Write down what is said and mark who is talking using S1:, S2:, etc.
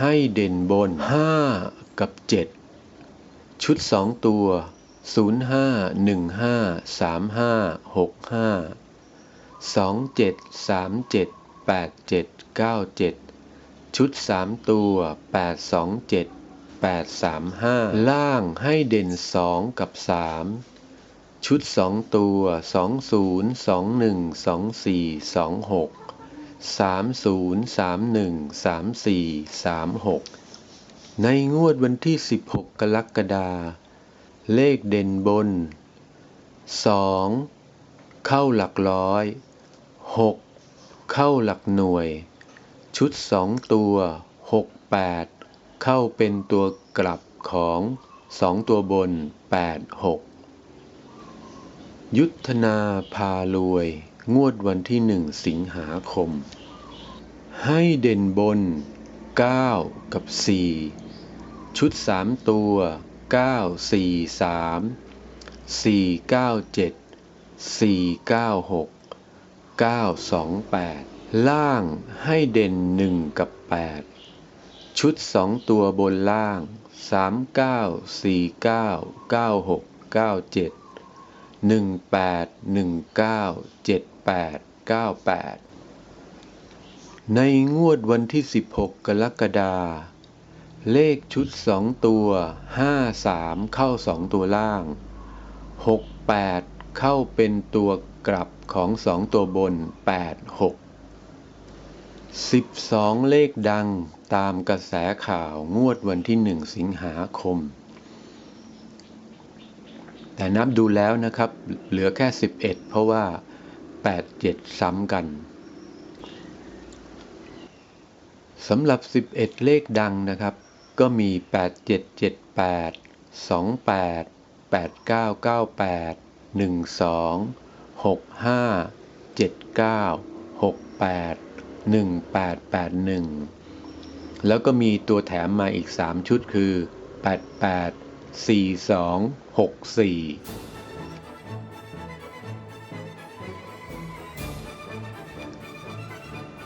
S1: ให้เด่นบน 5 กับ 7 ชุด 2 ตัว 05 15 35 65 27 37 87 97 ชุด 3 ตัว 827 835 ล่างให้เด่น 2 กับ 3 ชุด 2 ตัว 20 21 24 26 30 31 34 36 ในงวดวันที่ 16 กรกฎาคมเลขเด่นบน 2 เข้าหลักร้อย 6 เข้าหลักหน่วย ชุด 2 ตัว 68 เข้าเป็นตัวกลับของ 2 ตัวบน 8 6 ยุทธนาพารวย งวดวันที่หนึ่งสิงหาคม ให้เด่นบน 9 กับ 4 ชุด 3 ตัว 9 4 3 4 9 7 4 9 6 9 2 8 ล่างให้เด่น 1 กับ 8 ชุด 2 ตัวบนล่าง 3 9 4 9 9 6 9 7หนึ่งแป ดหนึ่งเก้าเจ็ดแปดเก้าแปดในงวดวันที่สิบหกกรกฎาเลขชุดสองตัวห้าสามเข้าสองตัวล่างหกแปดเข้าเป็นตัวกลับของสองตัวบนแปดหกสิบสองเลขดังตามกระแสข่าวงวดวันที่หนึ่งสิงหาคม แต่นับดูแล้วนะครับ เหลือแค่ 11 เพราะว่า 8 7 ซ้ำกันสำหรับ 11 เลขดังนะครับ ก็มี 8 7 7 8 2 8 8 9 9 8 1 2 6 5 7 9 6 8 1 8 8 1 แล้วก็มีตัวแถมมาอีก 3 ชุดคือ 88 4 2 64